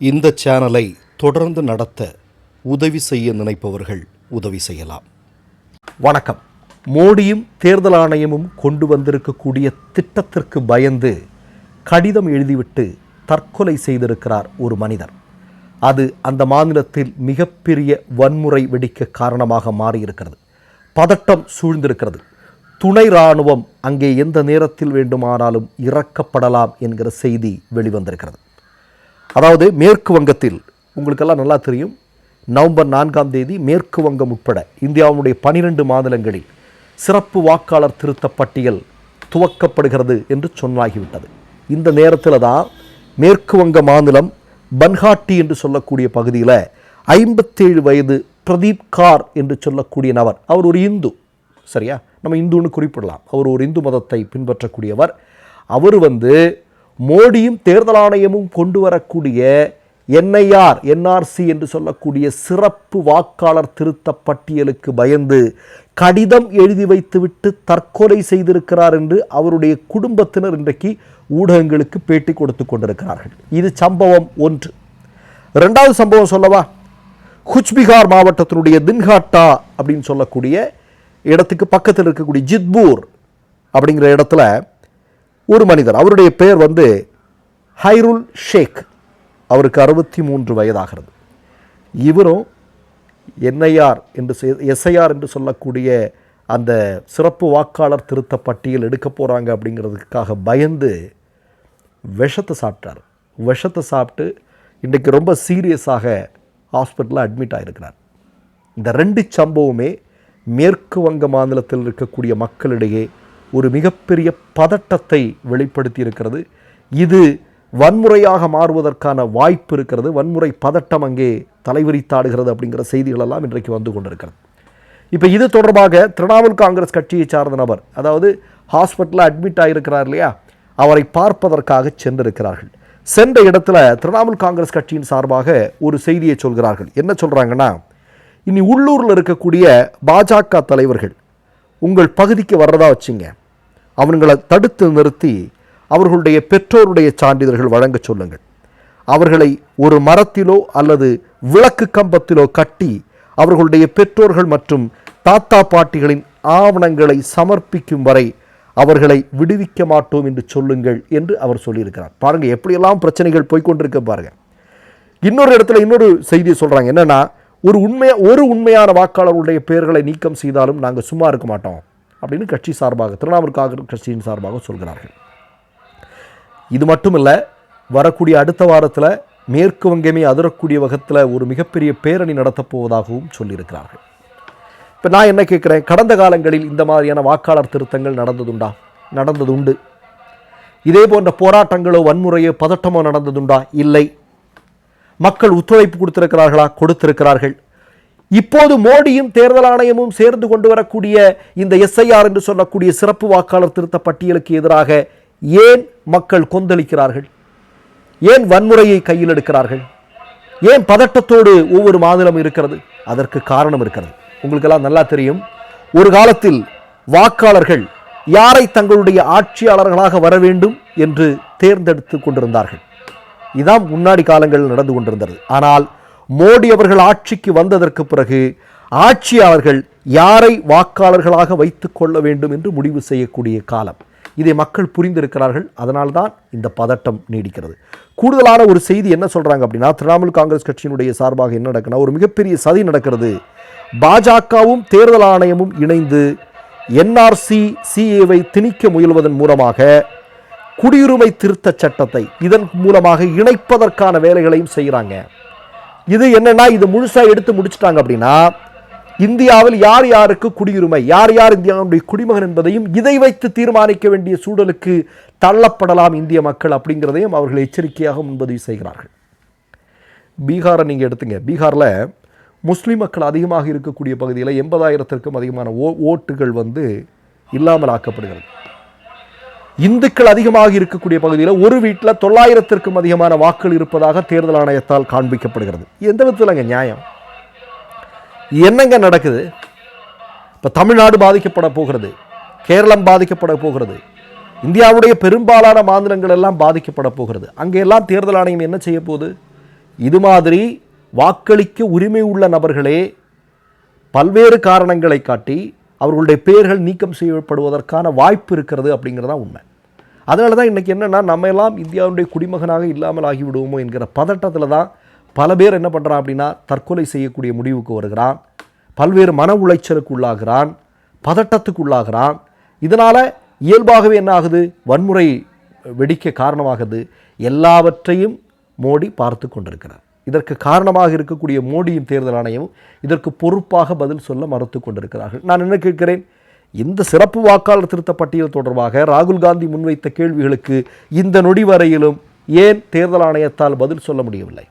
இந்த சேனலை தொடர்ந்து நடத்த உதவி செய்ய நினைப்பவர்கள் உதவி செய்யலாம். வணக்கம். மோடியும் தேர்தல் ஆணையமும் கொண்டு வந்திருக்கக்கூடிய திட்டத்திற்கு பயந்து கடிதம் எழுதிவிட்டு தற்கொலை செய்திருக்கிறார் ஒரு மனிதர். அது அந்த மாநிலத்தில் மிகப்பெரிய வன்முறை வெடிக்க காரணமாக மாறியிருக்கிறது. பதட்டம் சூழ்ந்திருக்கிறது. துணை இராணுவம் அங்கே எந்த நேரத்தில் வேண்டுமானாலும் இறக்கப்படலாம் என்கிற செய்தி வெளிவந்திருக்கிறது. அதாவது மேற்கு வங்கத்தில் உங்களுக்கெல்லாம் நல்லா தெரியும் நவம்பர் நான்காம் தேதி மேற்கு வங்கம் உட்பட இந்தியாவுடைய பனிரெண்டு மாநிலங்களில் சிறப்பு வாக்காளர் திருத்தப் பட்டியல் துவக்கப்படுகிறது என்று சொன்னாகிவிட்டது. இந்த நேரத்தில் தான் மேற்கு வங்க மாநிலம் பன்ஹாட்டி என்று சொல்லக்கூடிய பகுதியில் ஐம்பத்தேழு வயது பிரதீப் கார் என்று சொல்லக்கூடிய நபர் அவர் ஒரு இந்து சரியா? நம்ம இந்துன்னு குறிப்பிடலாம். அவர் ஒரு இந்து மதத்தை பின்பற்றக்கூடியவர். அவர் வந்து மோடியும் தேர்தல் ஆணையமும் கொண்டு வரக்கூடிய என்ஐஆர் என்ஆர்சி என்று சொல்லக்கூடிய சிறப்பு வாக்காளர் திருத்த பட்டியலுக்கு பயந்து கடிதம் எழுதி வைத்துவிட்டு தற்கொலை செய்திருக்கிறார் என்று அவருடைய குடும்பத்தினர் இன்றைக்கு ஊடகங்களுக்கு பேட்டி கொடுத்து கொண்டிருக்கிறார்கள். இது சம்பவம் ஒன்று. ரெண்டாவது சம்பவம் சொல்லவா? குச்பிகார் மாவட்டத்தினுடைய தின்ஹாட்டா அப்படின்னு சொல்லக்கூடிய இடத்துக்கு பக்கத்தில் இருக்கக்கூடிய ஜித்பூர் அப்படிங்கிற இடத்துல ஒரு மனிதர். அவருடைய பெயர் வந்து ஹைருல் ஷேக். அவருக்கு அறுபத்தி மூன்று வயதாகிறது. இவரும் என்ஐஆர் என்று எஸ்ஐஆர் என்று சொல்லக்கூடிய அந்த சிறப்பு வாக்காளர் திருத்த பட்டியல் எடுக்க போகிறாங்க அப்படிங்கிறதுக்காக பயந்து விஷத்தை சாப்பிட்டார். விஷத்தை சாப்பிட்டு இன்றைக்கு ரொம்ப சீரியஸாக ஹாஸ்பிட்டலில் அட்மிட் ஆகிருக்கிறார் இந்த ரெண்டு சம்பவமே மேற்கு வங்க மாநிலத்தில் இருக்கக்கூடிய மக்களிடையே ஒரு மிகப்பெரிய பதட்டத்தை வெளிப்படுத்தி இருக்கிறது இது வன்முறையாக மாறுவதற்கான வாய்ப்பு இருக்கிறது. வன்முறை பதட்டம் அங்கே தலைவிரித்தாடுகிறது அப்படிங்கிற செய்திகளெல்லாம் இன்றைக்கு வந்து கொண்டிருக்கிறது. இப்போ இது தொடர்பாக திரிணாமுல் காங்கிரஸ் கட்சியை சார்ந்த நபர் அதாவது ஹாஸ்பிட்டலில் அட்மிட் ஆகியிருக்கிறார் இல்லையா? அவரை பார்ப்பதற்காக சென்றிருக்கிறார்கள். சென்ற இடத்துல திரிணாமுல் காங்கிரஸ் கட்சியின் சார்பாக ஒரு செய்தியை சொல்கிறார்கள். என்ன சொல்கிறாங்கன்னா இனி உள்ளூரில் இருக்கக்கூடிய பாஜக தலைவர்கள் உங்கள் பகுதிக்கு வர்றதா வச்சுங்க. அவங்களை தடுத்து நிறுத்தி அவர்களுடைய பெற்றோருடைய சான்றிதழ்கள் வழங்க சொல்லுங்கள். அவர்களை ஒரு மரத்திலோ அல்லது விளக்கு கம்பத்திலோ கட்டி அவர்களுடைய பெற்றோர்கள் மற்றும் தாத்தா பாட்டிகளின் ஆவணங்களை சமர்ப்பிக்கும் வரை அவர்களை விடுவிக்க மாட்டோம் என்று சொல்லுங்கள் என்று அவர் சொல்லியிருக்கிறார். பாருங்கள் எப்படியெல்லாம் பிரச்சனைகள் போய்க்கொண்டிருக்க பாருங்க. இன்னொரு இடத்துல இன்னொரு செய்தியை சொல்கிறாங்க என்னன்னா ஒரு உண்மையா ஒரு உண்மையான வாக்காளர்களுடைய பெயர்களை நீக்கம் செய்தாலும் நாங்கள் சும்மா இருக்க மாட்டோம். அப்படின்னு கட்சி சார்பாக திரிணாமுல் காங்கிரஸ் கட்சியின் சார்பாக சொல்கிறார்கள். இது மட்டும் இல்லை வரக்கூடிய அடுத்த வாரத்தில் மேற்கு வங்கமே அதிரக்கூடிய வகத்தில் ஒரு மிகப்பெரிய பேரணி நடத்தப்போவதாகவும் சொல்லியிருக்கிறார்கள். இப்போ நான் என்ன கேட்குறேன்? கடந்த காலங்களில் இந்த மாதிரியான வாக்காளர் திருத்தங்கள் நடந்ததுண்டா? நடந்ததுண்டு. இதே போன்ற போராட்டங்களோ வன்முறையோ பதட்டமோ நடந்ததுண்டா? இல்லை. மக்கள் ஒத்துழைப்பு கொடுத்திருக்கிறார்களா? கொடுத்திருக்கிறார்கள். இப்போது மோடியும் தேர்தல் ஆணையமும் சேர்ந்து கொண்டு வரக்கூடிய இந்த எஸ்ஐஆர் என்று சொல்லக்கூடிய சிறப்பு வாக்காளர் திருத்த பட்டியலுக்கு எதிராக ஏன் மக்கள் கொந்தளிக்கிறார்கள்? ஏன் வன்முறையை கையில் எடுக்கிறார்கள்? ஏன் பதட்டத்தோடு ஒவ்வொரு மாநிலம் இருக்கிறது? அதற்கு காரணம் இருக்கிறது. உங்களுக்கெல்லாம் நல்லா தெரியும். ஒரு காலத்தில் வாக்காளர்கள் யாரை தங்களுடைய ஆட்சியாளர்களாக வர வேண்டும் என்று தேர்ந்தெடுத்து கொண்டிருந்தார்கள். இதான் முன்னாடி காலங்களில் நடந்து கொண்டிருந்தது. ஆனால் மோடி அவர்கள் ஆட்சிக்கு வந்ததற்கு பிறகு ஆட்சியாளர்கள் யாரை வாக்காளர்களாக வைத்து கொள்ள வேண்டும் என்று முடிவு செய்யக்கூடிய காலம். இதை மக்கள் புரிந்திருக்கிறார்கள். அதனால்தான் இந்த பதட்டம் நீடிக்கிறது. கூடுதலான ஒரு செய்தி என்ன சொல்கிறாங்க அப்படின்னா திரிணாமுல் காங்கிரஸ் கட்சியினுடைய சார்பாக என்ன நடக்குன்னா ஒரு மிகப்பெரிய சதி நடக்கிறது. பாஜகவும் தேர்தல் ஆணையமும் இணைந்து என்ஆர்சி சிஏவை திணிக்க முயல்வதன் மூலமாக குடியுரிமை திருத்த சட்டத்தை இதன் மூலமாக இணைப்பதற்கான வேலைகளையும் செய்கிறாங்க இது என்னன்னா இது முழுசா எடுத்து முடிச்சிட்டாங்க அப்படின்னா இந்தியாவில் யார் யாருக்கு குடியுரிமை யார் யார் இந்தியாவுடைய குடிமகன் என்பதையும் இதை வைத்து தீர்மானிக்க வேண்டிய சூழலுக்கு தள்ளப்படலாம் இந்திய மக்கள் அப்படிங்கிறதையும் அவர்கள் எச்சரிக்கையாக முன்பதிவு செய்கிறார்கள். பீகாரை நீங்கள் எடுத்துங்க. பீகாரில் முஸ்லீம் மக்கள் அதிகமாக இருக்கக்கூடிய பகுதியில் எண்பதாயிரத்திற்கும் அதிகமான ஓ ஓட்டுகள் வந்து இல்லாமல் ஆக்கப்படுகிறது இந்துக்கள் அதிகமாக இருக்கக்கூடிய பகுதியில் ஒரு வீட்டில் தொள்ளாயிரத்திற்கும் அதிகமான வாக்குகள் இருப்பதாக தேர்தல் ஆணையத்தால் காண்பிக்கப்படுகிறது. எந்த விதத்தில் அங்கே நியாயம்? என்னங்க நடக்குது? இப்போ தமிழ்நாடு பாதிக்கப்பட போகிறது கேரளம் பாதிக்கப்பட போகிறது இந்தியாவுடைய பெரும்பாலான மாநிலங்கள் எல்லாம் பாதிக்கப்பட போகிறது. அங்கே எல்லாம் தேர்தல் ஆணையம் என்ன செய்ய போகுது? இது மாதிரி வாக்களிக்க உரிமை உள்ள நபர்களே பல்வேறு காரணங்களை காட்டி அவர்களுடைய பெயர்கள் நீக்கம் செய்யப்படுவதற்கான வாய்ப்பு இருக்கிறது அப்படிங்கிறதா உண்மை. அதனால தான் இன்றைக்கி என்னென்னா நம்ம எல்லாம் இந்தியாவுடைய குடிமகனாக இல்லாமல் ஆகிவிடுவோமோ என்கிற பதட்டத்தில் தான் பல பேர் என்ன பண்ணுறான் அப்படின்னா தற்கொலை செய்யக்கூடிய முடிவுக்கு வருகிறான். பல்வேறு மன உளைச்சலுக்கு உள்ளாகிறான். பதட்டத்துக்கு உள்ளாகிறான். இதனால் இயல்பாகவே என்ன ஆகுது? வன்முறை வெடிக்க காரணமாகுது. எல்லாவற்றையும் மோடி பார்த்து கொண்டிருக்கிறார். இதற்கு காரணமாக இருக்கக்கூடிய மோடியின் தேர்தல் ஆணையம் இதற்கு பொறுப்பாக பதில் சொல்ல மறுத்து கொண்டிருக்கிறார்கள். நான் என்ன கேட்கிறேன்? இந்த சிறப்பு வாக்காளர் திருத்த பட்டியல் தொடர்பாக ராகுல் காந்தி முன்வைத்த கேள்விகளுக்கு இந்த நொடி வரையிலும் ஏன் தேர்தல் ஆணையத்தால் பதில் சொல்ல முடியவில்லை?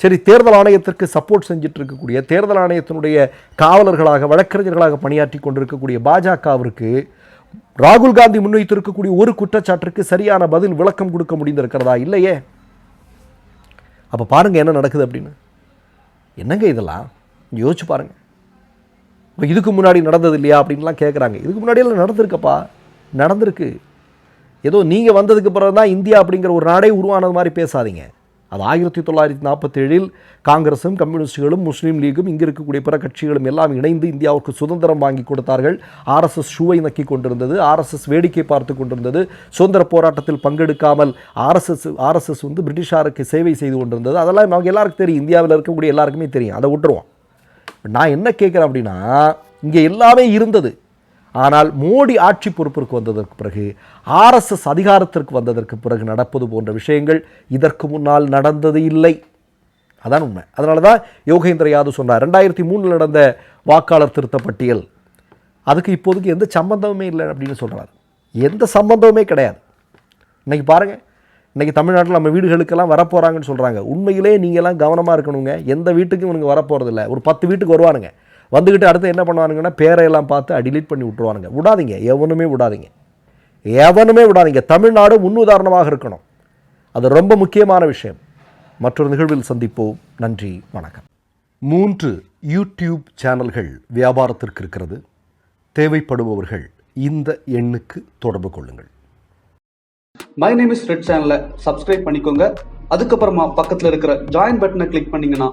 சரி தேர்தல் ஆணையத்திற்கு சப்போர்ட் செஞ்சுட்டு இருக்கக்கூடிய தேர்தல் ஆணையத்தினுடைய காவலர்களாக வழக்கறிஞர்களாக பணியாற்றி கொண்டிருக்கக்கூடிய பாஜகவிற்கு ராகுல் காந்தி முன்வைத்திருக்கக்கூடிய ஒரு குற்றச்சாட்டிற்கு சரியான பதில் விளக்கம் கொடுக்க முடிந்திருக்கிறதா? இல்லையே. அப்போ பாருங்க என்ன நடக்குது அப்படின்னு. என்னங்க இதெல்லாம்? யோசிச்சு பாருங்கள் இப்போ இதுக்கு முன்னாடி நடந்தது இல்லையா அப்படின்லாம் கேட்குறாங்க இதுக்கு முன்னாடியெல்லாம் நடந்திருக்கப்பா. நடந்திருக்கு. ஏதோ நீங்கள் வந்ததுக்கு பிறகு தான் இந்தியா அப்படிங்கிற ஒரு நாடே உருவானது மாதிரி பேசாதீங்க. அது ஆயிரத்தி தொள்ளாயிரத்தி நாற்பத்தேழில் காங்கிரஸும் கம்யூனிஸ்டுகளும் முஸ்லீம் லீகும் இங்கே இருக்கக்கூடிய பிற கட்சிகளும் எல்லாம் இணைந்து இந்தியாவுக்கு சுதந்திரம் வாங்கி கொடுத்தார்கள். ஆர்எஸ்எஸ் ஷூவை நக்கி கொண்டிருந்தது ஆர்எஸ்எஸ் வேடிக்கை பார்த்து கொண்டிருந்தது சுதந்திர போராட்டத்தில் பங்கெடுக்காமல் ஆர்எஸ்எஸ் ஆர்எஸ்எஸ் வந்து பிரிட்டிஷாருக்கு சேவை செய்து கொண்டிருந்தது. அதெல்லாம் அவங்க எல்லாருக்கும் தெரியும். இந்தியாவில் இருக்கக்கூடிய எல்லாருக்குமே தெரியும். அதை விட்டுருவோம். நான் என்ன கேட்குறேன் அப்படின்னா இங்கே எல்லாமே இருந்தது. ஆனால் மோடி ஆட்சி பொறுப்பிற்கு வந்ததற்கு பிறகு ஆர்எஸ்எஸ் அதிகாரத்திற்கு வந்ததற்கு பிறகு நடப்பது போன்ற விஷயங்கள் இதற்கு முன்னால் நடந்தது இல்லை. அதான் உண்மை. அதனால தான் யோகேந்திர யாதவ் சொன்னார் ரெண்டாயிரத்தி மூணில் நடந்த வாக்காளர் திருத்த பட்டியல் அதுக்கு இப்போதைக்கு எந்த சம்பந்தமுமே இல்லை அப்படின்னு சொல்கிறார் எந்த சம்பந்தமுமே கிடையாது. இன்னைக்கு பாருங்கள் இன்றைக்கி தமிழ்நாட்டில் நம்ம வீடுகளுக்கெல்லாம் வரப்போகிறாங்கன்னு சொல்கிறாங்க உண்மையிலே நீங்கள்லாம் கவனமாக இருக்கணுங்க. எந்த வீட்டுக்கும் இவனுங்க வரப்போகிறதில்ல ஒரு பத்து வீட்டுக்கு வருவானுங்க. வந்துக்கிட்டு அடுத்து என்ன பண்ணுவானுங்கன்னா பேரையெல்லாம் பார்த்து டிலீட் பண்ணி விட்ருவானுங்க விடாதீங்க. எவனுமே விடாதீங்க. எவனுமே விடாதீங்க. தமிழ்நாடு முன்னுதாரணமாக இருக்கணும். அது ரொம்ப முக்கியமான விஷயம். மற்றொரு நிகழ்வில் சந்திப்போம். நன்றி. வணக்கம். மூன்று யூடியூப் சேனல்கள் வியாபாரத்திற்கு இருக்கிறது. தேவைப்படுபவர்கள் இந்த எண்ணுக்கு தொடர்பு கொள்ளுங்கள். மை நேம் இஸ் ரெட் சேனலை சப்ஸ்கிரைப் பண்ணிக்கோங்க. அதுக்கப்புறமா பக்கத்துல இருக்கிற ஜாயின் பட்டனை கிளிக் பண்ணீங்கன்னா